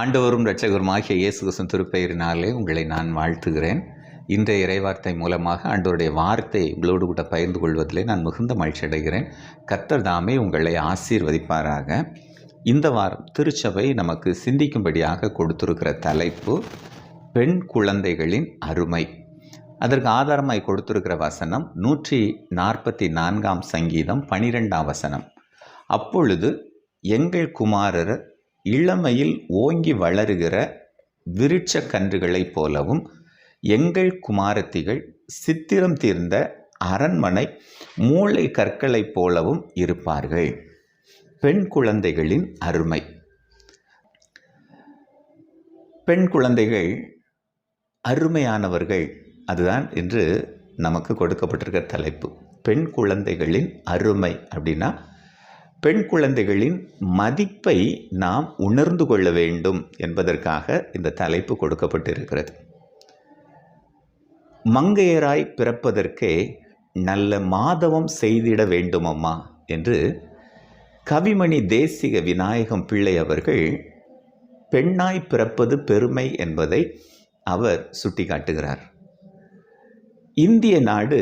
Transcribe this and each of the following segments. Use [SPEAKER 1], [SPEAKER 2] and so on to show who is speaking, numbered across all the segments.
[SPEAKER 1] ஆண்டவரும் இரட்சகருமாகிய இயேசு கிறிஸ்துவின் திருப்பெயரினாலே உங்களை நான் வாழ்த்துகிறேன். இன்றைய இறைவார்த்தை மூலமாக ஆண்டவருடைய வார்த்தை உங்களோடு கூட பகிர்ந்து கொள்வதிலே நான் மிகுந்த மகிழ்ச்சி அடைகிறேன். கத்தர் தாமே உங்களை ஆசீர்வதிப்பாராக. இந்த வாரம் திருச்சபை நமக்கு சிந்திக்கும்படியாக கொடுத்திருக்கிற தலைப்பு பெண் குழந்தைகளின் அருமை. அதற்கு ஆதாரமாய் கொடுத்திருக்கிற வசனம் நூற்றி நாற்பத்தி நான்காம் சங்கீதம் பனிரெண்டாம் வசனம். அப்பொழுது எங்கள் குமாரர் இளமையில் ஓங்கி வளருகிற விருட்ச கன்றுகளைப் போலவும் எங்கள் குமாரத்திகள் சித்திரம் தீர்ந்த அரண்மனை மூளை கற்களைப் போலவும் இருப்பார்கள். பெண் குழந்தைகளின் அருமை. பெண் குழந்தைகள் அருமையானவர்கள் அதுதான் இன்று நமக்கு கொடுக்கப்பட்டிருக்க தலைப்பு. பெண் குழந்தைகளின் அருமை அப்படின்னா பெண் குழந்தைகளின் மதிப்பை நாம் உணர்ந்து கொள்ள வேண்டும் என்பதற்காக இந்த தலைப்பு கொடுக்கப்பட்டிருக்கிறது. மங்கையராய் பிறப்பதற்கே நல்ல மாதவம் செய்திட வேண்டுமம்மா என்று கவிமணி தேசிக விநாயகம் பிள்ளை அவர்கள் பெண்ணாய் பிறப்பது பெருமை என்பதை அவர் சுட்டிக்காட்டுகிறார். இந்திய நாடு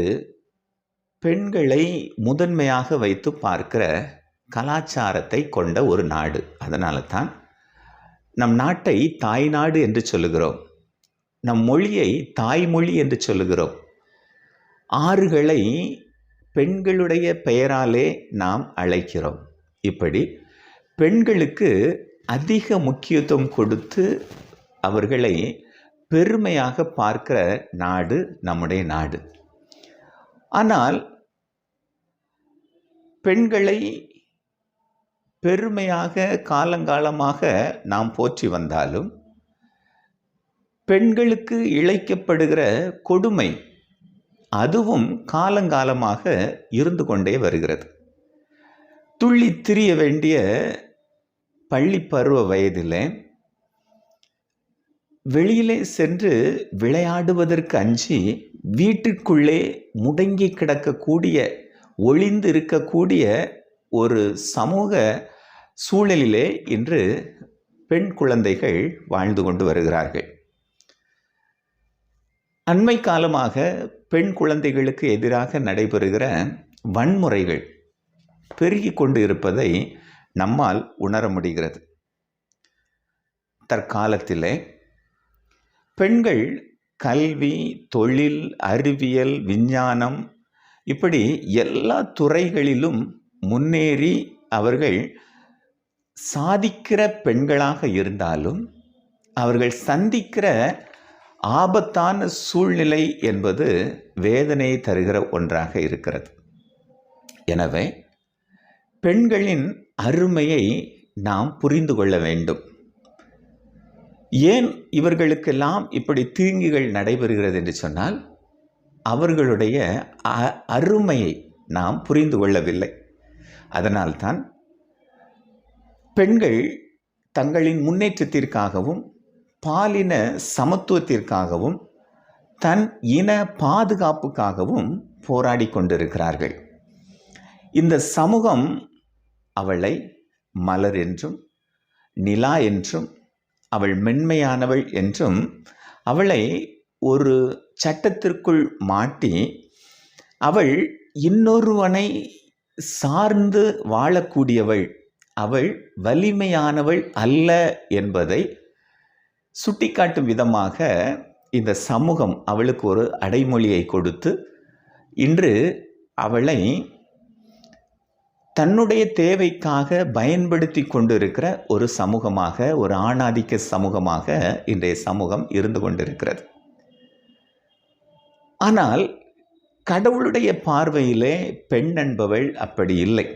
[SPEAKER 1] பெண்களை முதன்மையாக வைத்து பார்க்கிற கலாச்சாரத்தை கொண்ட ஒரு நாடு. அதனால தான் நம் நாட்டை தாய்நாடு என்று சொல்லுகிறோம். நம் மொழியை தாய்மொழி என்று சொல்லுகிறோம். ஆறுகளை பெண்களுடைய பெயராலே நாம் அழைக்கிறோம். இப்படி பெண்களுக்கு அதிக முக்கியத்துவம் கொடுத்து அவர்களை பெருமையாக பார்க்கிற நாடு நம்முடைய நாடு. ஆனால் பெண்களை பெருமையாக காலங்காலமாக நாம் போற்றி வந்தாலும் பெண்களுக்கு இழைக்கப்படுகிற கொடுமை அதுவும் காலங்காலமாக இருந்து கொண்டே வருகிறது. துள்ளி திரிய வேண்டிய பள்ளி பருவ வயதில் வெளியிலே சென்று விளையாடுவதற்கு அஞ்சி வீட்டுக்குள்ளே முடங்கி கிடக்கக்கூடிய ஒளிந்து இருக்கக்கூடிய ஒரு சமூக சூழலிலே இன்று பெண் குழந்தைகள் வாழ்ந்து கொண்டு வருகிறார்கள். அண்மை காலமாக பெண் குழந்தைகளுக்கு எதிராக நடைபெறுகிற வன்முறைகள் பெருகி கொண்டு இருப்பதை நம்மால் உணர முடிகிறது. தற்காலத்திலே பெண்கள் கல்வி தொழில் அறிவியல் விஞ்ஞானம் இப்படி எல்லா துறைகளிலும் முன்னேறி அவர்கள் சாதிக்கிற பெண்களாக இருந்தாலும் அவர்கள் சந்திக்கிற ஆபத்தான சூழ்நிலை என்பது வேதனை தருகிற ஒன்றாக இருக்கிறது. எனவே பெண்களின் அருமையை நாம் புரிந்து கொள்ள வேண்டும். ஏன் இவர்களுக்கெல்லாம் இப்படி தீங்குகள் நடைபெறுகிறது என்று சொன்னால் அவர்களுடைய அருமையை நாம் புரிந்து கொள்ளவில்லை. அதனால்தான் பெண்கள் தங்களின் முன்னேற்றத்திற்காகவும் பாலின சமத்துவத்திற்காகவும் தன் இன பாதுகாப்புக்காகவும் போராடி கொண்டிருக்கிறார்கள். இந்த சமூகம் அவளை மலர் என்றும் நிலா என்றும் அவள் மென்மையானவள் என்றும் அவளை ஒரு சட்டத்திற்குள் மாட்டி அவள் இன்னொருவனை சார்ந்து வாழக்கூடியவள் அவள் வலிமையானவள் அல்ல என்பதை சுட்டிக்காட்டும் விதமாக இந்த சமூகம் அவளுக்கு ஒரு அடைமொழியை கொடுத்து இன்று அவளை தன்னுடைய தேவைக்காக பயன்படுத்தி கொண்டிருக்கிற ஒரு சமூகமாக ஒரு ஆணாதிக்க சமூகமாக இன்றைய சமூகம் இருந்து கொண்டிருக்கிறது. ஆனால் கடவுளுடைய பார்வையிலே பெண் என்பவள் அப்படி இல்லை.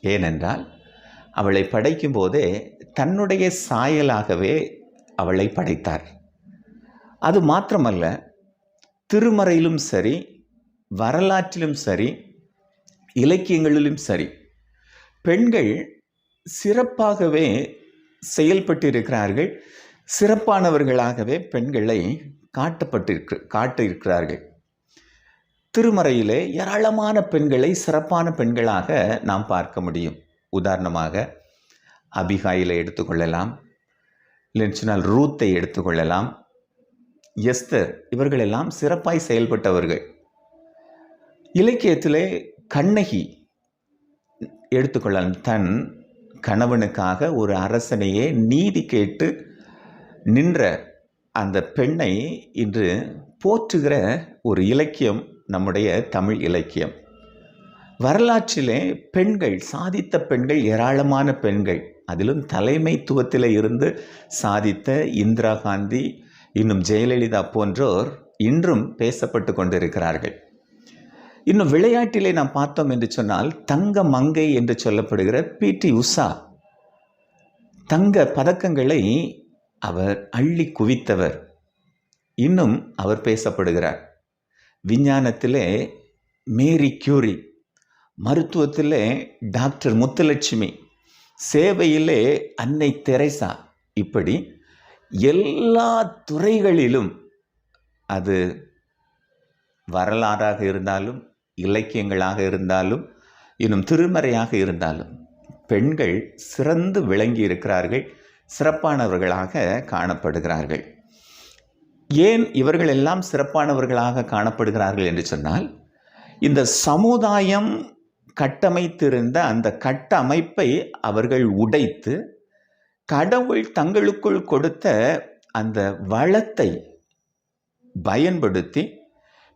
[SPEAKER 1] ஏனென்றால் அவளை படைக்கும் போதே தன்னுடைய சாயலாகவே அவளை படைத்தார். அது மாத்திரமல்ல திருமறையிலும் சரி வரலாற்றிலும் சரி இலக்கியங்களிலும் சரி பெண்கள் சிறப்பாகவே செயல்பட்டிருக்கிறார்கள் சிறப்பானவர்களாகவே பெண்களை காட்டப்பட்டிருக்கு காட்டியிருக்கிறார்கள். திருமறையிலே ஏராளமான பெண்களை சிறப்பான பெண்களாக நாம் பார்க்க முடியும். உதாரணமாக அபிகாயிலை எடுத்துக்கொள்ளலாம் இல்லைன்னு ரூத்தை எடுத்துக்கொள்ளலாம் எஸ்தர் இவர்களெல்லாம் சிறப்பாய் செயல்பட்டவர்கள். இலக்கியத்திலே கண்ணகி எடுத்துக்கொள்ளலாம். தன் கணவனுக்காக ஒரு அரசனையே நீதி கேட்டு நின்ற அந்த பெண்ணை இன்று போற்றுகிற ஒரு இலக்கியம் நம்முடைய தமிழ் இலக்கியம். வரலாற்றிலே பெண்கள் சாதித்த பெண்கள் ஏராளமான பெண்கள் அதிலும் தலைமைத்துவத்தில் இருந்து சாதித்த இந்திரா காந்தி இன்னும் ஜெயலலிதா போன்றோர் இன்றும் பேசப்பட்டு கொண்டிருக்கிறார்கள். இன்னும் விளையாட்டிலே நாம் பார்த்தோம் என்று சொன்னால் தங்க மங்கை என்று சொல்லப்படுகிற பிடி உஷா தங்க பதக்கங்களை அவர் அள்ளி குவித்தவர். இன்னும் அவர் பேசப்படுகிறார். விஞ்ஞானத்திலே மேரி கியூரி மருத்துவத்திலே டாக்டர் முத்துலட்சுமி சேவையிலே அன்னை தெரேசா. இப்படி எல்லா துறைகளிலும் அது வரலாறாக இருந்தாலும் இலக்கியங்களாக இருந்தாலும் இன்னும் திருமறையாக இருந்தாலும் பெண்கள் சிறந்து விளங்கி இருக்கிறார்கள் சிறப்பானவர்களாக காணப்படுகிறார்கள். ஏன் இவர்கள் எல்லாம் சிறப்பானவர்களாக காணப்படுகிறார்கள் என்று சொன்னால் இந்த சமுதாயம் கட்டமைத்திருந்த அந்த கட்டமைப்பை அவர்கள் உடைத்து கடவுள் தங்களுக்குள் கொடுத்த அந்த வளத்தை பயன்படுத்தி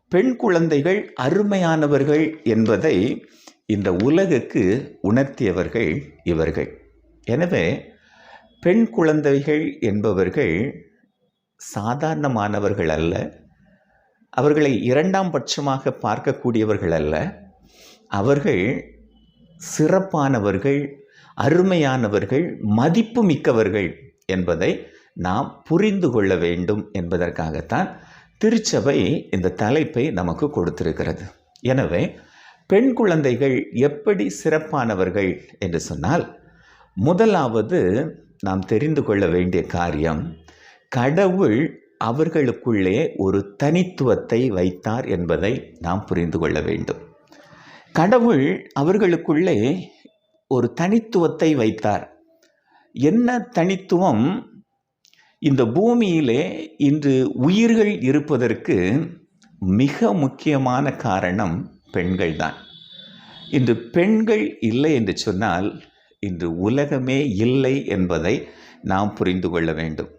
[SPEAKER 1] பெண் குழந்தைகள் அருமையானவர்கள் என்பதை இந்த உலகுக்கு உணர்த்தியவர்கள் இவர்கள். எனவே பெண் குழந்தைகள் என்பவர்கள் சாதாரணமானவர்கள் அல்ல. அவர்களை இரண்டாம் பட்சமாக பார்க்கக்கூடியவர்கள் அல்ல. அவர்கள் சிறப்பானவர்கள் அருமையானவர்கள் மதிப்பு மிக்கவர்கள் என்பதை நாம் புரிந்து கொள்ள வேண்டும் என்பதற்காகத்தான் திருச்சபை இந்த தலைப்பை நமக்கு கொடுத்திருக்கிறது. எனவே பெண் குழந்தைகள் எப்படி சிறப்பானவர்கள் என்று சொன்னால் முதலாவது நாம் தெரிந்து கொள்ள வேண்டிய காரியம் கடவுள் அவர்களுக்குள்ளே ஒரு தனித்துவத்தை வைத்தார் என்பதை நாம் புரிந்து கொள்ள வேண்டும். கடவுள் அவர்களுக்குள்ளே ஒரு தனித்துவத்தை வைத்தார். என்ன தனித்துவம்? இந்த பூமியிலே இன்று உயிர்கள் இருப்பதற்கு மிக முக்கியமான காரணம் பெண்கள்தான். இன்று பெண்கள் இல்லை என்று சொன்னால் இன்று உலகமே இல்லை என்பதை நாம் புரிந்து கொள்ள வேண்டும்.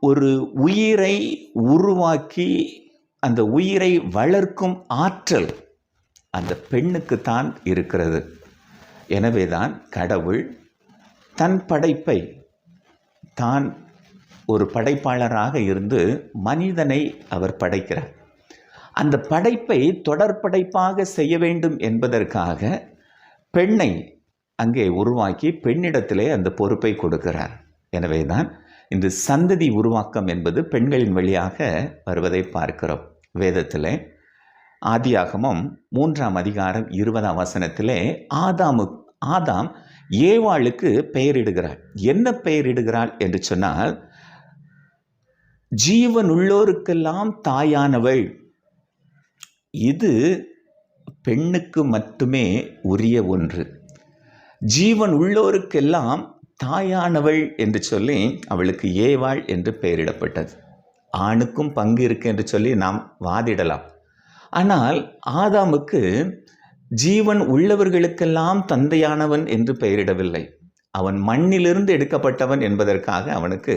[SPEAKER 1] ஒரு உயிரை உருவாக்கி அந்த உயிரை வளர்க்கும் ஆற்றல் அந்த பெண்ணுக்குத்தான் இருக்கிறது. எனவேதான் கடவுள் தன் படைப்பை தான் ஒரு படைப்பாளராக இருந்து மனிதனை அவர் படைக்கிறார். அந்த படைப்பை தொடர்படைப்பாக செய்ய வேண்டும் என்பதற்காக பெண்ணை அங்கே உருவாக்கி பெண்ணிடத்திலே அந்த பொறுப்பை கொடுக்கிறார். எனவே இந்த சந்ததி உருவாக்கம் என்பது பெண்களின் வழியாக வருவதை பார்க்கிறோம். வேதத்தில் ஆதியாகமம் மூன்றாம் அதிகாரம் இருபதாம் வசனத்திலே ஆதாமு ஆதாம் ஏவாளுக்கு பெயரிடுகிறாள். என்ன பெயரிடுகிறாள் என்று சொன்னால் ஜீவன் உள்ளோருக்கெல்லாம் தாயானவள். இது பெண்ணுக்கு மட்டுமே உரிய ஒன்று. ஜீவன் உள்ளோருக்கெல்லாம் தாயானவள் என்று சொல்லி அவளுக்கு ஏவாள் என்று பெயரிடப்பட்டது. ஆணுக்கும் பங்கு இருக்கு என்று சொல்லி நாம் வாதிடலாம். ஆனால் ஆதாமுக்கு ஜீவன் உள்ளவர்களுக்கெல்லாம் தந்தையானவன் என்று பெயரிடவில்லை. அவன் மண்ணிலிருந்து எடுக்கப்பட்டவன் என்பதற்காக அவனுக்கு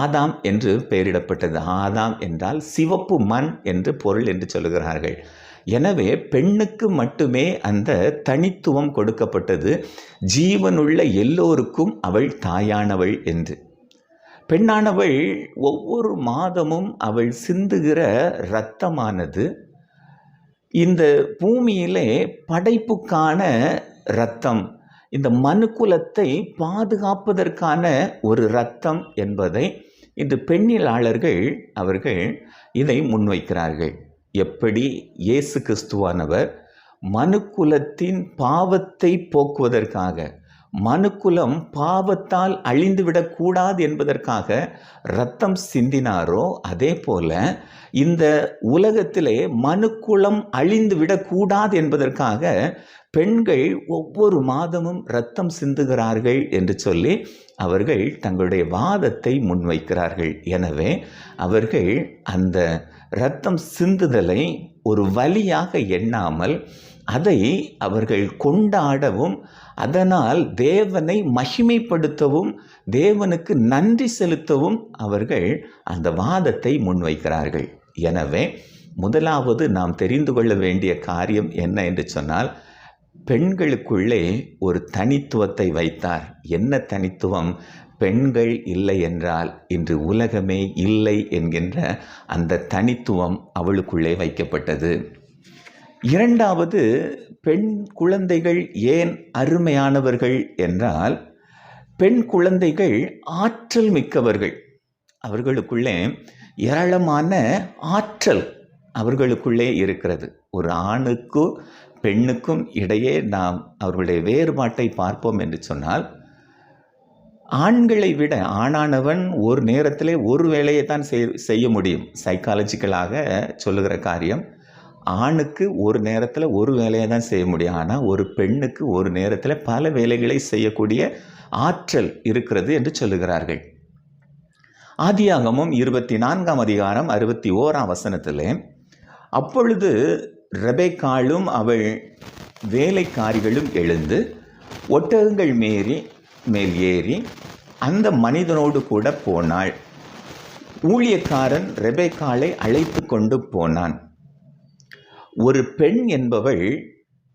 [SPEAKER 1] ஆதாம் என்று பெயரிடப்பட்டது. ஆதாம் என்றால் சிவப்பு மண் என்று பொருள் என்று சொல்லுகிறார்கள் எனவே பெண்ணுக்கு மட்டுமே அந்த தனித்துவம் கொடுக்கப்பட்டது. ஜீவனுள்ள எல்லோருக்கும் அவள் தாயானவள் என்று. பெண்ணானவள் ஒவ்வொரு மாதமும் அவள் சிந்துகிற இரத்தமானது. இந்த பூமியிலே படைப்புக்கான இரத்தம் இந்த மனுக்குலத்தை பாதுகாப்பதற்கான ஒரு இரத்தம் என்பதை இந்த பெண்ணிலாளர்கள் அவர்கள் இதை முன்வைக்கிறார்கள். எப்படி இயேசு கிறிஸ்துவானவர் மனுக்குலத்தின் பாவத்தை போக்குவதற்காக மனுக்குலம் பாவத்தால் அழிந்துவிடக்கூடாது என்பதற்காக ரத்தம் சிந்தினாரோ அதே போல இந்த உலகத்திலே மனுக்குலம் அழிந்து விடக்கூடாது என்பதற்காக பெண்கள் ஒவ்வொரு மாதமும் ரத்தம் சிந்துகிறார்கள் என்று சொல்லி அவர்கள் தங்களுடைய வாதத்தை முன்வைக்கிறார்கள். எனவே அவர்கள் அந்த ரத்தம் சிந்துதலை ஒரு வழியாக எண்ணாமல் அதை அவர்கள் கொண்டாடவும் அதனால் தேவனை மகிமைப்படுத்தவும் தேவனுக்கு நன்றி செலுத்தவும் அவர்கள் அந்த வாதத்தை முன்வைக்கிறார்கள். எனவே முதலாவது நாம் தெரிந்து கொள்ள வேண்டிய காரியம் என்ன என்று சொன்னால் பெண்களுக்குள்ளே ஒரு தனித்துவத்தை வைத்தார். என்ன தனித்துவம்? பெண்கள் இல்லை என்றால் இன்று உலகமே இல்லை என்கின்ற அந்த தனித்துவம் அவளுக்குள்ளே வைக்கப்பட்டது. இரண்டாவது பெண் குழந்தைகள் ஏன் அருமையானவர்கள் என்றால் பெண் குழந்தைகள் ஆற்றல் மிக்கவர்கள். அவர்களுக்குள்ளே ஏராளமான ஆற்றல் அவர்களுக்குள்ளே இருக்கிறது. ஒரு ஆணுக்கும் பெண்ணுக்கும் இடையே நாம் அவர்களுடைய வேறுபாட்டை பார்ப்போம் என்று சொன்னால் ஆண்களை விட ஆணானவன் ஒரு நேரத்தில் ஒரு வேலையை தான் செய் செய்ய முடியும். சைக்காலஜிக்கலாக சொல்லுகிற காரியம் ஆணுக்கு ஒரு நேரத்தில் ஒரு வேலையை தான் செய்ய முடியும். ஆனால் ஒரு பெண்ணுக்கு ஒரு நேரத்தில் பல வேலைகளை செய்யக்கூடிய ஆற்றல் இருக்கிறது என்று சொல்லுகிறார்கள். ஆதியாகமும் இருபத்தி நான்காம் அதிகாரம் அறுபத்தி ஓராம் வசனத்தில் அப்பொழுது ரெபேக்காலும் அவள் வேலைக்காரிகளும் எழுந்து ஒட்டகங்கள் மேறி மேல் ஏறி அந்த மனிதனோடு கூட போனாள். ஊழியக்காரன் ரெபேக்காலை அழைத்து கொண்டு போனான். ஒரு பெண் என்பவள்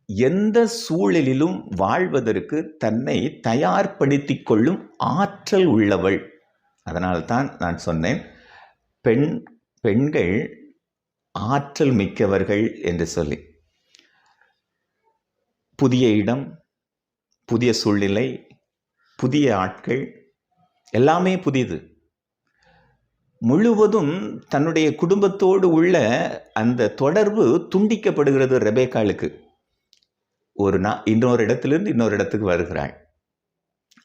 [SPEAKER 1] எந்த சூழலிலும் வாழ்வதற்கு தன்னை தயார்படுத்தி கொள்ளும் ஆற்றல் உள்ளவள். அதனால்தான் நான் சொன்னேன் பெண் பெண்கள் ஆற்றல் மிக்கவர்கள் என்று சொல்லி. புதிய இடம் புதிய சூழ்நிலை புதிய ஆட்கள் எல்லாமே புதிது. முழுவதும் தன்னுடைய குடும்பத்தோடு உள்ள அந்த தொடர்பு துண்டிக்கப்படுகிறது ரெபேக்காளுக்கு. ஒரு நா இன்னொரு இடத்திலிருந்து இன்னொரு இடத்துக்கு வருகிறாள்.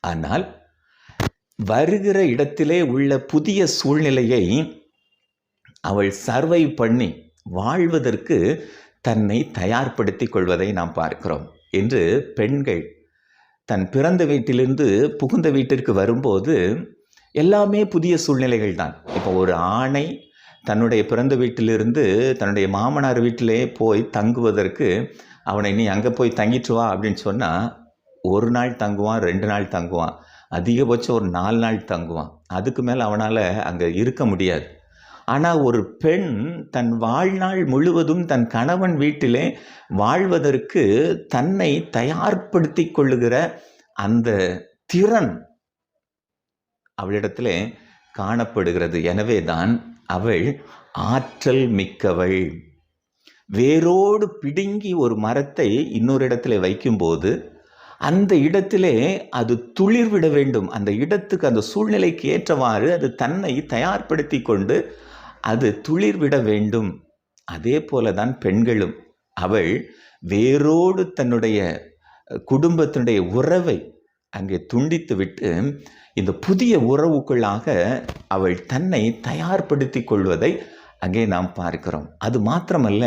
[SPEAKER 1] ஆனால் வருகிற இடத்திலே உள்ள புதிய சூழ்நிலையை அவள் சர்வை பண்ணி வாழ்வதற்கு தன்னை தயார்படுத்தி கொள்வதை நாம் பார்க்கிறோம் என்று பெண்கள் தன் பிறந்த வீட்டிலிருந்து புகுந்த வீட்டிற்கு வரும்போது எல்லாமே புதிய சூழ்நிலைகள் தான் இப்போ ஒரு ஆணை தன்னுடைய பிறந்த வீட்டிலிருந்து தன்னுடைய மாமனார் வீட்டிலே போய் தங்குவதற்கு அவனை நீ அங்கே போய் தங்கிட்டு வா அப்படின்னு சொன்னால் ஒரு நாள் தங்குவான் ரெண்டு நாள் தங்குவான். அதிகபட்சம் ஒரு நாலு நாள் தங்குவான். அதுக்கு மேலே அவனால் அங்கே இருக்க முடியாது. ஆனால் ஒரு பெண் தன் வாழ்நாள் முழுவதும் தன் கணவன் வீட்டிலே வாழ்வதற்கு தன்னை தயார்படுத்தி கொள்ளுகிற அந்த திறன் அவளிடத்தில் காணப்படுகிறது. எனவே தான் அவள் ஆற்றல் மிக்கவள். வேரோடு பிடுங்கி ஒரு மரத்தை இன்னொரு இடத்துல வைக்கும்போது அந்த இடத்திலே அது துளிர்விட வேண்டும். அந்த இடத்துக்கு அந்த சூழ்நிலைக்கு ஏற்றவாறு அது தன்னை தயார்படுத்தி கொண்டு அது துளிர்விட வேண்டும். அதே போல தான் பெண்களும். அவள் வேரோடு தன்னுடைய குடும்பத்தினுடைய உறவை அங்கே துண்டித்து விட்டு இந்த புதிய உறவுக்குள்ளாக அவள் தன்னை தயார்படுத்தி கொள்வதை அங்கே நாம் பார்க்கிறோம். அது மாத்திரமல்ல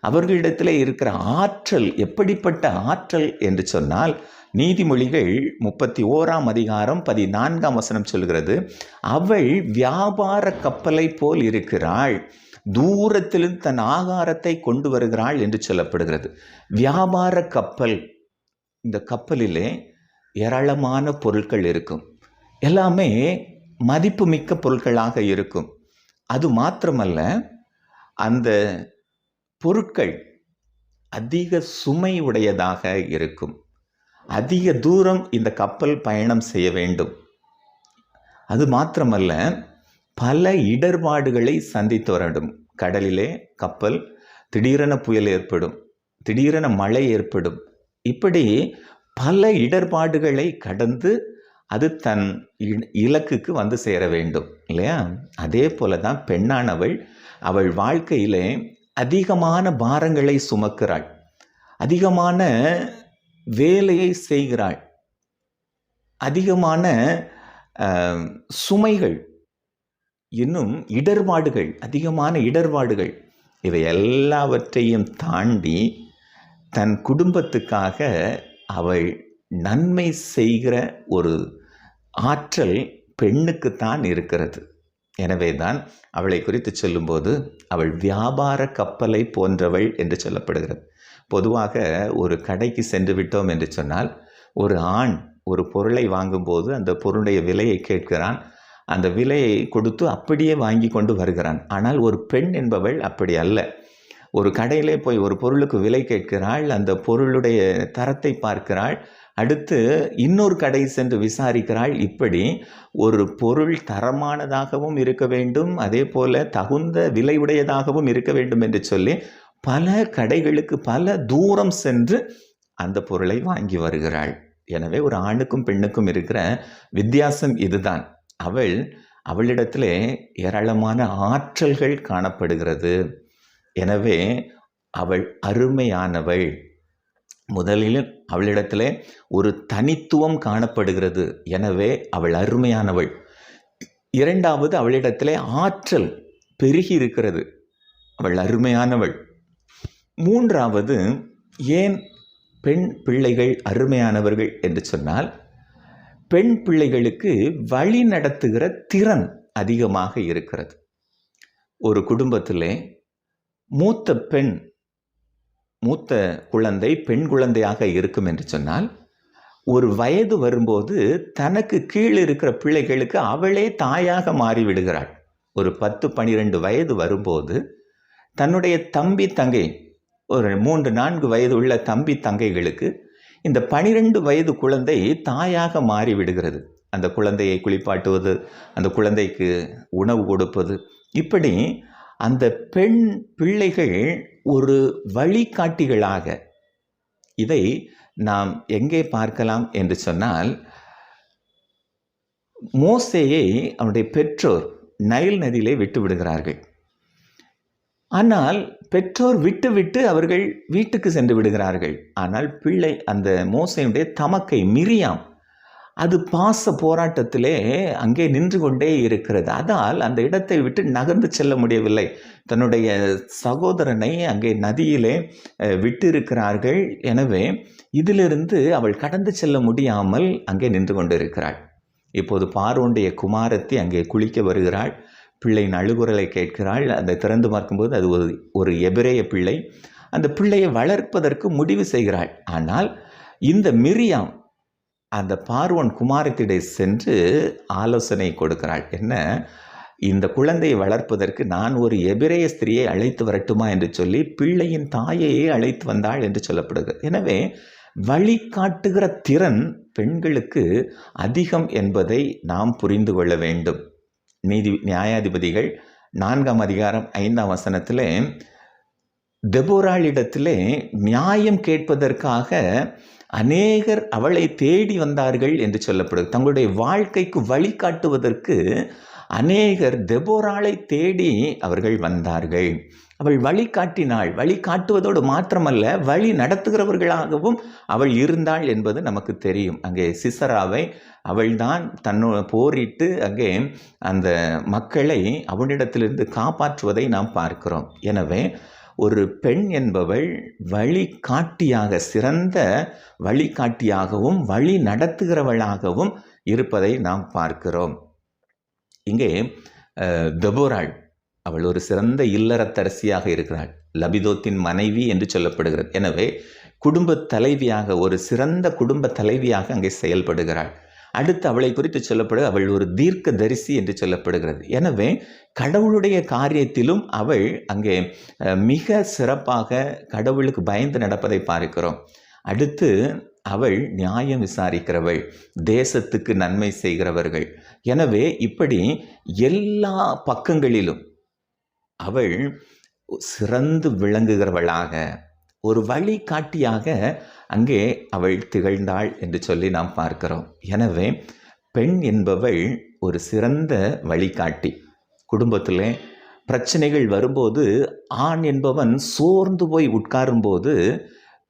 [SPEAKER 1] அவர்களிடத்தில் இருக்கிற ஆற்றல் எப்படிப்பட்ட ஆற்றல் என்று சொன்னால் நீதிமொழிகள் முப்பத்தி ஓராம் அதிகாரம் பதினான்காம் வசனம் சொல்கிறது அவள் வியாபார கப்பலை போல் இருக்கிறாள். தூரத்திலும் தன் ஆகாரத்தை கொண்டு வருகிறாள் என்று சொல்லப்படுகிறது. வியாபார கப்பல் இந்த கப்பலிலே ஏராளமான பொருட்கள் இருக்கும். எல்லாமே மதிப்புமிக்க பொருட்களாக இருக்கும். அது மாத்திரமல்ல அந்த பொருட்கள் அதிக சுமை உடையதாக இருக்கும். அதிக தூரம் இந்த கப்பல் பயணம் செய்ய வேண்டும். அது மாத்திரமல்ல பல இடர்பாடுகளை சந்தித்து வரடும் கடலிலே கப்பல் திடீரென புயல் ஏற்படும் திடீரென மழை ஏற்படும். இப்படி பல இடர்பாடுகளை கடந்து அது தன் இலக்குக்கு வந்து சேர வேண்டும் இல்லையா? அதே போல தான் பெண்ணானவள் அவள் வாழ்க்கையிலே அதிகமான பாரங்களை சுமக்கிறாள். அதிகமான வேலையை செய்கிறாள். அதிகமான சுமைகள் இன்னும் இடர்பாடுகள் அதிகமான இடர்பாடுகள் இவை எல்லாவற்றையும் தாண்டி தன் குடும்பத்துக்காக அவள் நன்மை செய்கிற ஒரு ஆற்றல் பெண்ணுக்குத்தான் இருக்கிறது. எனவே தான் அவளை குறித்து சொல்லும்போது அவள் வியாபார கப்பலை போன்றவள் என்று சொல்லப்படுகிறது. பொதுவாக ஒரு கடைக்கு சென்று விட்டோம் என்று சொன்னால் ஒரு ஆண் ஒரு பொருளை வாங்கும்போது அந்த பொருளுடைய விலையை கேட்கிறான். அந்த விலையை கொடுத்து அப்படியே வாங்கி கொண்டு வருகிறான். ஆனால் ஒரு பெண் என்பவள் அப்படி அல்ல. ஒரு கடையிலே போய் ஒரு பொருளுக்கு விலை கேட்கிறாள் அந்த பொருளுடைய தரத்தை பார்க்கிறாள் அடுத்து இன்னொரு கடை சென்று விசாரிக்கிறாள். இப்படி ஒரு பொருள் தரமானதாகவும் இருக்க வேண்டும் அதே போல் தகுந்த விலையுடையதாகவும் இருக்க வேண்டும் என்று சொல்லி பல கடைகளுக்கு பல தூரம் சென்று அந்த பொருளை வாங்கி வருகிறாள். எனவே ஒரு ஆணுக்கும் பெண்ணுக்கும் இருக்கிற வித்தியாசம் இதுதான். அவள் அவளிடத்திலே ஏராளமான ஆற்றல்கள் காணப்படுகிறது. எனவே அவள் அருமையானவள். முதலில் அவளிடத்திலே ஒரு தனித்துவம் காணப்படுகிறது. எனவே அவள் அருமையானவள். இரண்டாவது அவளிடத்திலே ஆற்றல் பெருகி இருக்கிறது. அவள் அருமையானவள். மூன்றாவது ஏன் பெண் பிள்ளைகள் அருமையானவர்கள் என்று சொன்னால் பெண் பிள்ளைகளுக்கு வழி நடத்துகிற திறன் அதிகமாக இருக்கிறது. ஒரு குடும்பத்திலே மூத்த பெண் மூத்த குழந்தை பெண் குழந்தையாக இருக்கும் என்று சொன்னால் ஒரு வயது வரும்போது தனக்கு கீழ் இருக்கிற பிள்ளைகளுக்கு அவளே தாயாக மாறிவிடுகிறாள். ஒரு பத்து பனிரெண்டு வயது வரும்போது தன்னுடைய தம்பி தங்கை ஒரு மூன்று நான்கு வயது உள்ள தம்பி தங்கைகளுக்கு இந்த பனிரெண்டு வயது குழந்தை தாயாக மாறிவிடுகிறது அந்த குழந்தையை குளிப்பாட்டுவது அந்த குழந்தைக்கு உணவு கொடுப்பது. இப்படி அந்த பெண் பிள்ளைகள் ஒரு வழிகாட்டிகளாக இதை நாம் எங்கே பார்க்கலாம் என்று சொன்னால் மோசேயை அவனுடைய பெற்றோர் நைல் நதியிலே விட்டு விடுகிறார்கள். ஆனால் பெற்றோர் விட்டு விட்டு அவர்கள் வீட்டுக்கு சென்று விடுகிறார்கள். ஆனால் பிள்ளை அந்த மோசையுடைய தமக்கை மிரியாம். அது பாச போராட்டத்திலே அங்கே நின்று கொண்டே இருக்கிறது. அதால் அந்த இடத்தை விட்டு நகர்ந்து செல்ல முடியவில்லை. தன்னுடைய சகோதரனை அங்கே நதியிலே விட்டு இருக்கிறார்கள் எனவே இதிலிருந்து அவள் கடந்து செல்ல முடியாமல் அங்கே நின்று கொண்டிருக்கிறாள். இப்போது பார்வோனுடைய குமாரத்தி அங்கே குளிக்க வருகிறாள். பிள்ளையின் அழுகுரலை கேட்கிறாள். அதை திறந்து பார்க்கும்போது அது ஒரு ஒரு எபிரேய பிள்ளை. அந்த பிள்ளையை வளர்ப்பதற்கு முடிவு செய்கிறாள். ஆனால் இந்த மிரியாம் அந்த பார்வன் குமாரத்திடை சென்று ஆலோசனை கொடுக்கிறாள். என்ன? இந்த குழந்தையை வளர்ப்பதற்கு நான் ஒரு எபிரேய ஸ்திரியை அழைத்து வரட்டுமா என்று சொல்லி பிள்ளையின் தாயையே அழைத்து வந்தாள் என்று சொல்லப்படுகிறது. எனவே வழிகாட்டுகிற திறன் பெண்களுக்கு அதிகம் என்பதை நாம் புரிந்து கொள்ள வேண்டும். நீதி நியாயாதிபதிகள் நான்காம் அதிகாரம் ஐந்தாம் வசனத்தில் தெபோராளிடத்திலே நியாயம் கேட்பதற்காக அநேகர் அவளை தேடி வந்தார்கள் என்று சொல்லப்படுது தங்களுடைய வாழ்க்கைக்கு வழிகாட்டுவதற்கு அநேகர் தெபோராளை தேடி அவர்கள் வந்தார்கள். அவள் வழிகாட்டினாள் வழிகாட்டுவதோடு மாத்திரமல்ல வழி நடத்துகிறவர்களாகவும் அவள் இருந்தாள் என்பது நமக்கு தெரியும். அங்கே சிசராவை அவள்தான் தன்னோட போரிட்டு அங்கே அந்த மக்களை அவனிடத்திலிருந்து காப்பாற்றுவதை நாம் பார்க்கிறோம். எனவே ஒரு பெண் என்பவள் வழிகாட்டியாக சிறந்த வழிகாட்டியாகவும் வழி நடத்துகிறவளாகவும் இருப்பதை நாம் பார்க்கிறோம். இங்கே அஹ், தெபோராள் அவள் ஒரு சிறந்த இல்லறத்தரசியாக இருக்கிறாள். லபிதோத்தின் மனைவி என்று சொல்லப்படுகிறது. எனவே குடும்ப தலைவியாக ஒரு சிறந்த குடும்ப தலைவியாக அங்கே செயல்படுகிறாள். அடுத்து அவளை குறித்து சொல்லப்படுது அவள் ஒரு தீர்க்க தரிசி என்று சொல்லப்படுகிறது. எனவே கடவுளுடைய காரியத்திலும் அவள் அங்கே மிக சிறப்பாக கடவுளுக்கு பயந்து நடப்பதை பார்க்கிறோம். அடுத்து அவள் நியாயம் விசாரிக்கிறவள் தேசத்துக்கு நன்மை செய்கிறவர்கள். எனவே இப்படி எல்லா பக்கங்களிலும் அவள் சிறந்து விளங்குகிறவளாக. ஒரு வழிகாட்டியாக அங்கே அவள் திகழ்ந்தாள் என்று சொல்லி நாம் பார்க்கிறோம். எனவே பெண் என்பவள் ஒரு சிறந்த வழிகாட்டி. குடும்பத்தில் பிரச்சனைகள் வரும்போது ஆண் என்பவன் சோர்ந்து போய் உட்காரும்போது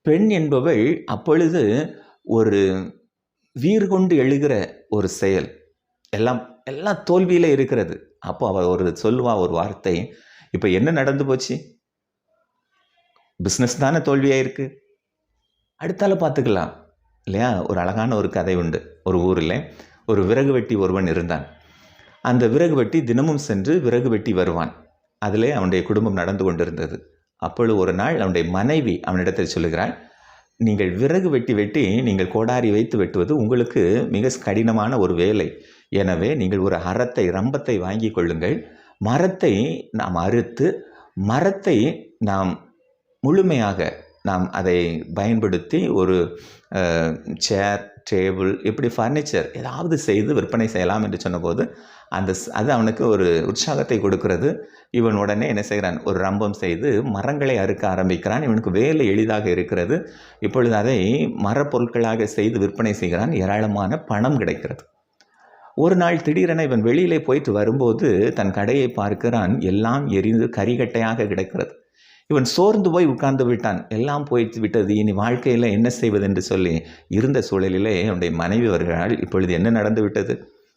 [SPEAKER 1] பெண் என்பவள் அப்பொழுது ஒரு வீர் கொண்டு எழுகிற ஒரு செயல். எல்லாம் எல்லாம் தோல்வியில் இருக்கிறது. அப்போ அவள் ஒரு சொல்லுவா ஒரு வார்த்தை இப்போ என்ன நடந்து போச்சு? பிஸ்னஸ் தானே தோல்வியாக இருக்கு அடுத்தால பார்த்துக்கலாம் இல்லையா? ஒரு அழகான ஒரு கதை உண்டு. ஒரு ஊரில் ஒரு விறகு வெட்டி ஒருவன் இருந்தான். அந்த விறகு வெட்டி தினமும் சென்று விறகு வெட்டி வருவான். அதிலே அவனுடைய குடும்பம் நடந்து கொண்டிருந்தது. அப்பொழுது ஒரு நாள் அவனுடைய மனைவி அவனிடத்தில் சொல்லுகிறாள் நீங்கள் விறகு வெட்டி வெட்டி நீங்கள் கோடாரி வைத்து வெட்டுவது உங்களுக்கு மிக கடினமான ஒரு வேலை. எனவே நீங்கள் ஒரு அறத்தை ரம்பத்தை வாங்கி கொள்ளுங்கள். மரத்தை நாம் அறுத்து மரத்தை நாம் முழுமையாக நாம் அதை பயன்படுத்தி ஒரு சேர் டேபிள் இப்படி ஃபர்னிச்சர் ஏதாவது செய்து விற்பனை செய்யலாம் என்று சொன்னபோது அந்த அது அவனுக்கு ஒரு உற்சாகத்தை கொடுக்கிறது. இவன் உடனே என்ன செய்கிறான்? ஒரு ரம்பம் செய்து மரங்களை அறுக்க ஆரம்பிக்கிறான். இவனுக்கு வேலை எளிதாக இருக்கிறது. இப்பொழுது அதை மரப்பொருட்களாக செய்து விற்பனை செய்கிறான். ஏராளமான பணம் கிடைக்கிறது. ஒரு நாள் திடீரென இவன் வெளியிலே போயிட்டு வரும்போது தன் கடையை பார்க்கிறான். எல்லாம் எரிந்து கரிகட்டையாக கிடக்கிறது. இவன் சோர்ந்து போய் உட்கார்ந்து விட்டான். எல்லாம் போயிட்டு விட்டது. இனி வாழ்க்கையில் என்ன செய்வது என்று சொல்லி இருந்த சூழலிலே அவனுடைய மனைவி வருகிறாள் இப்பொழுது என்ன நடந்து விட்டது?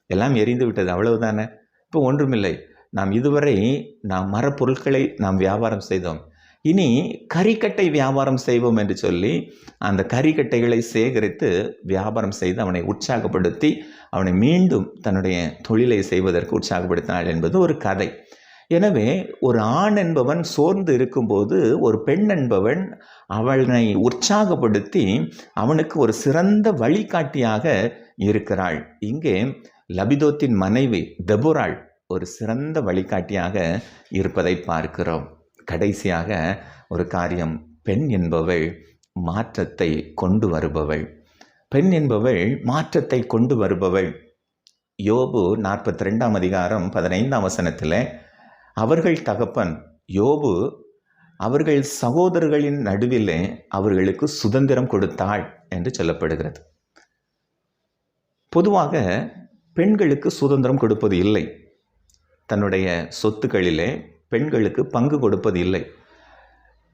[SPEAKER 1] எல்லாம் எரிந்து விட்டது. அவ்வளவுதானே? இப்போ ஒன்றுமில்லை. நாம் இதுவரை நாம் மரப்பொருட்களை நாம் வியாபாரம் செய்தோம். இனி கரிக்கட்டை வியாபாரம் செய்வோம் என்று சொல்லி அந்த கரிக்கட்டைகளை சேகரித்து வியாபாரம் செய்து அவனை உற்சாகப்படுத்தி அவனை மீண்டும் தன்னுடைய தொழிலை செய்வதற்கு உற்சாகப்படுத்தினாள் என்பது ஒரு கதை. எனவே ஒரு ஆண் என்பவன் சோர்ந்து இருக்கும்போது ஒரு பெண் என்பவன் அவனை உற்சாகப்படுத்தி அவனுக்கு ஒரு சிறந்த வழிகாட்டியாக இருக்கிறாள். இங்கே லபிதோத்தின் மனைவி தெபுராள் ஒரு சிறந்த வழிகாட்டியாக இருப்பதை பார்க்கிறோம். கடைசியாக ஒரு காரியம் பெண் என்பவள் மாற்றத்தை கொண்டு வருபவள். பெண் என்பவள் மாற்றத்தை கொண்டு வருபவள். யோபு நாற்பத்தி ரெண்டாம் அதிகாரம் பதினைந்தாம் வசனத்தில் அவர்கள் தகப்பன் யோபு அவர்கள் சகோதரர்களின் நடுவிலே அவர்களுக்கு சுதந்திரம் கொடுத்தாள் என்று சொல்லப்படுகிறது. பொதுவாக பெண்களுக்கு சுதந்திரம் கொடுப்பது இல்லை. தன்னுடைய சொத்துக்களிலே பெண்களுக்கு பங்கு கொடுப்பது இல்லை.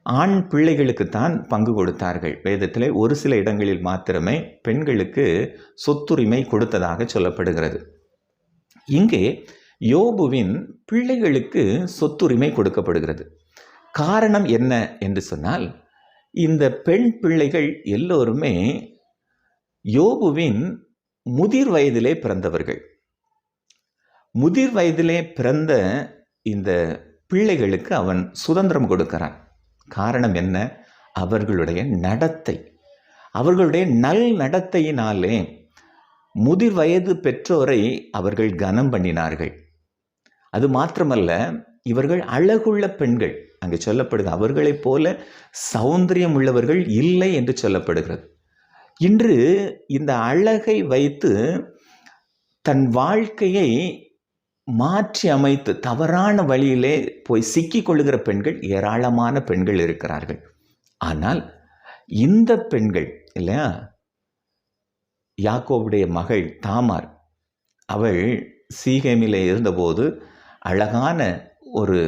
[SPEAKER 1] ஆண் பிள்ளைகளுக்குத்தான் பங்கு கொடுத்தார்கள். வேதத்தில் ஒரு சில இடங்களில் மாத்திரமே பெண்களுக்கு சொத்துரிமை கொடுத்ததாக சொல்லப்படுகிறது. இங்கே யோபுவின் பிள்ளைகளுக்கு சொத்துரிமை கொடுக்கப்படுகிறது. காரணம் என்ன என்று சொன்னால் இந்த பெண் பிள்ளைகள் எல்லோருமே யோபுவின் முதிர் வயதிலே பிறந்தவர்கள். முதிர் வயதிலே பிறந்த இந்த பிள்ளைகளுக்கு அவன் சுதந்திரம் கொடுக்கிறான். காரணம் என்ன? அவர்களுடைய நடத்தை. அவர்களுடைய நல் நடத்தையினாலே முதிர் வயது பெற்றோரை அவர்கள் கனம் பண்ணினார்கள். அது மாத்திரமல்ல இவர்கள் அழகுள்ள பெண்கள். அங்கே சொல்லப்படுது அவர்களைப் போல சௌந்தரியம் உள்ளவர்கள் இல்லை என்று சொல்லப்படுகிறது. இன்று இந்த அழகை வைத்து தன் வாழ்க்கையை மாற்றி அமைத்து தவறான வழியிலே போய் சிக்கிக் கொள்ளுகிற பெண்கள் ஏராளமான பெண்கள் இருக்கிறார்கள். ஆனால் இந்த பெண்கள் இல்லையா? யாக்கோவுடைய மகள் தாமார் அவள் சீகேமிலே இருந்தபோது அழகான ஒரு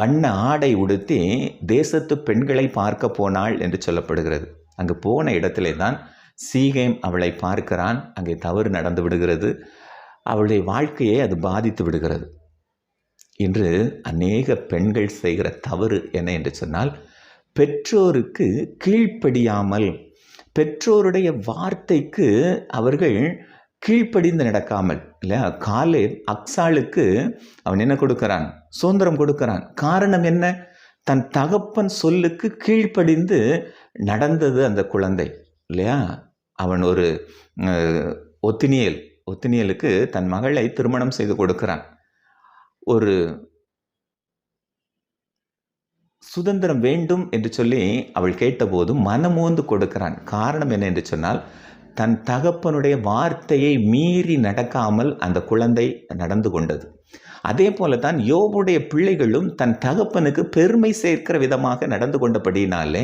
[SPEAKER 1] வண்ண ஆடை உடுத்தி தேசத்து பெண்களை பார்க்க போனாள் என்று சொல்லப்படுகிறது. அங்கு போன இடத்திலே தான் சீகேம் அவளை பார்க்கிறான். அங்கே தவறு நடந்து விடுகிறது. அவளுடைய வாழ்க்கையை அது பாதித்து விடுகிறது. இன்று அநேக பெண்கள் செய்கிற தவறு என்ன என்று சொன்னால் பெற்றோருக்கு கீழ்ப்படியாமல் பெற்றோருடைய வார்த்தைக்கு அவர்கள் கீழ்ப்படிந்து நடக்காமல் இல்லையா காலே அக்சாளுக்கு அவன் என்ன கொடுக்கிறான்? சுதந்திரம் கொடுக்கிறான். காரணம் என்ன? தன் தகப்பன் சொல்லுக்கு கீழ்ப்படிந்து நடந்தது அந்த குழந்தை இல்லையா? அவன் ஒரு ஒத்தினியல். ஒத்தினியலுக்கு தன் மகளை திருமணம் செய்து கொடுக்கிறான். ஒரு சுதந்திரம் வேண்டும் என்று சொல்லி அவள் கேட்டபோது மனமோந்து கொடுக்கிறான். காரணம் என்ன என்று சொன்னால் தன் தகப்பனுடைய வார்த்தையை மீறி நடக்காமல் அந்த குழந்தை நடந்து கொண்டது. அதே போல தான் யோபுடைய பிள்ளைகளும் தன் தகப்பனுக்கு பெருமை சேர்க்கிற விதமாக நடந்து கொண்டபடினாலே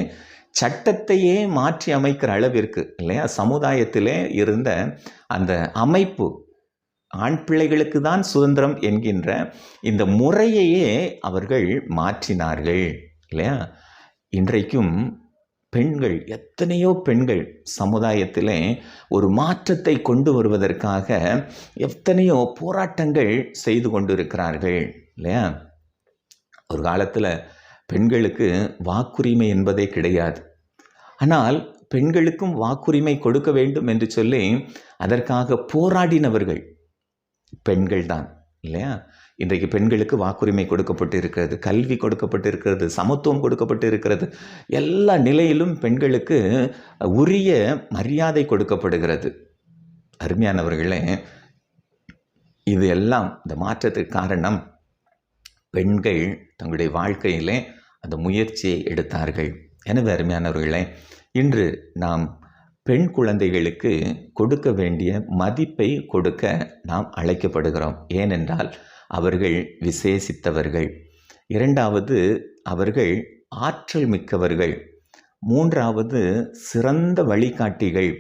[SPEAKER 1] சட்டத்தையே மாற்றி அமைக்கிற அளவிற்கு இல்லையா? சமுதாயத்திலே இருந்த அந்த அமைப்பு ஆண் பிள்ளைகளுக்கு தான் சுதந்திரம் என்கின்ற இந்த முறையையே அவர்கள் மாற்றினார்கள் இல்லையா? இன்றைக்கும் பெண்கள் எத்தனையோ பெண்கள் சமுதாயத்திலே ஒரு மாற்றத்தை கொண்டு வருவதற்காக எத்தனையோ போராட்டங்கள் செய்து கொண்டிருக்கிறார்கள் இல்லையா? ஒரு காலத்தில் பெண்களுக்கு வாக்குரிமை என்பதே கிடையாது. ஆனால் பெண்களுக்கும் வாக்குரிமை கொடுக்க வேண்டும் என்று சொல்லி அதற்காக போராடினவர்கள் பெண்கள் தான் இல்லையா? இன்றைக்கு பெண்களுக்கு வாக்குரிமை கொடுக்கப்பட்டு இருக்கிறது கல்வி கொடுக்கப்பட்டு இருக்கிறது சமத்துவம் கொடுக்கப்பட்டு இருக்கிறது எல்லா நிலையிலும் பெண்களுக்கு உரிய மரியாதை கொடுக்கப்படுகிறது. அருமையானவர்களே இது எல்லாம் இந்த மாற்றத்துக்கு காரணம் பெண்கள் தங்களுடைய வாழ்க்கையிலே அந்த முயற்சியை எடுத்தார்கள். எனவே அருமையானவர்களே இன்று நாம் பெண் குழந்தைகளுக்கு கொடுக்க வேண்டிய மதிப்பை கொடுக்க நாம் அழைக்கப்படுகிறோம். ஏனென்றால் அவர்கள் விசேஷித்தவர்கள். இரண்டாவது அவர்கள் ஆற்றல் மிக்கவர்கள். மூன்றாவது சிறந்த வழிகாட்டிகள்.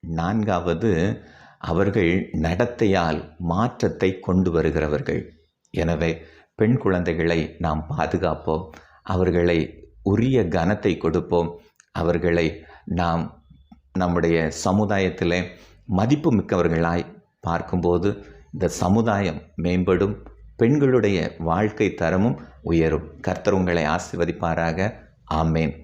[SPEAKER 1] நான்காவது அவர்கள் நடத்தையால் மாற்றத்தை கொண்டு வருகிறவர்கள். எனவே பெண் குழந்தைகளை நாம் பாதுகாப்போம். அவர்களை உரிய கனத்தை கொடுப்போம். அவர்களை நாம் நம்முடைய சமுதாயத்தில் மதிப்பு மிக்கவர்களாய் பார்க்கும்போது இந்த சமுதாயம் மேம்படும். பெண்களுடைய வாழ்க்கை தரமும் உயரும். கர்த்தர் உங்களை ஆசிர்வதிப்பாராக. ஆமேன்.